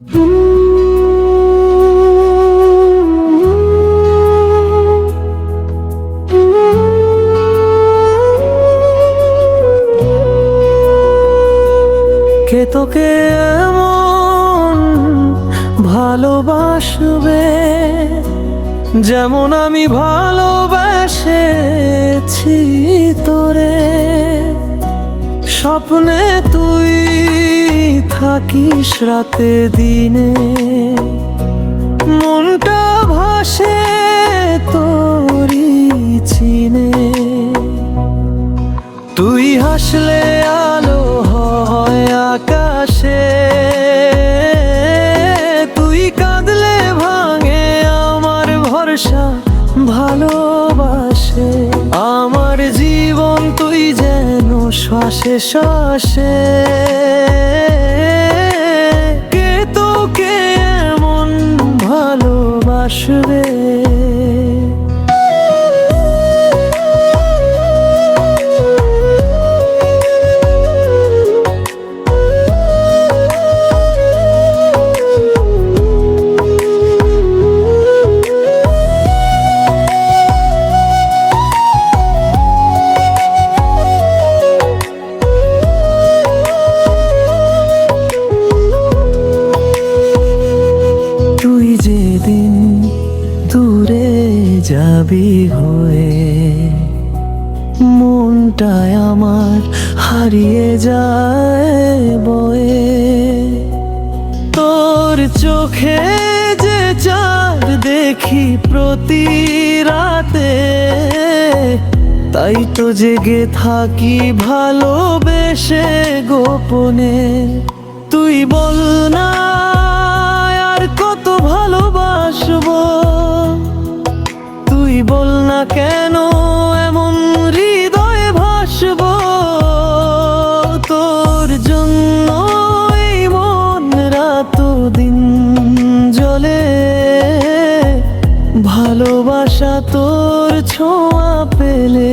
কে তোকে এমন ভালোবাসবে যেমন আমি ভালোবাসেছি তোরে? স্বপ্নে তুই থাকিস রাতে দিনে, মনটা ভাসে তোরি চিনে। তুই হাসলে আলো হয় আকাশে, তুই কাঁদলে ভাঙে আমার ভরসা ভালোবাসে। আমার জীবন তুই যেন শ্বাসে শ্বাসে ভালোবাসবে যেদিন দূরে যাবি হয়ে? মনটায় আমার হারিয়ে যায় বয়ে। তোর চোখে যে চার দেখি প্রতি রাতে, তাই তো জেগে থাকি ভালোবেসে গোপনে। তুই বল না কেন এমন হৃদয়ে ভাসবো? তোর জন্য এই মন রাত দিন জলে ভালোবাসা তোর ছোঁয়া পেলে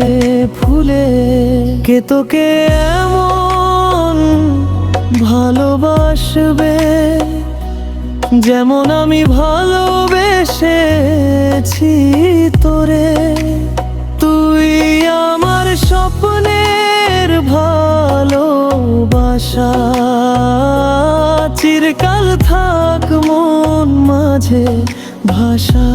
ফুলে। কে তোকে এমন ভালোবাসবে? যেমন আমি ভালোবেসেছি তোরে। ভালোবাসা চিরকাল থাক মন মাঝে ভাষা।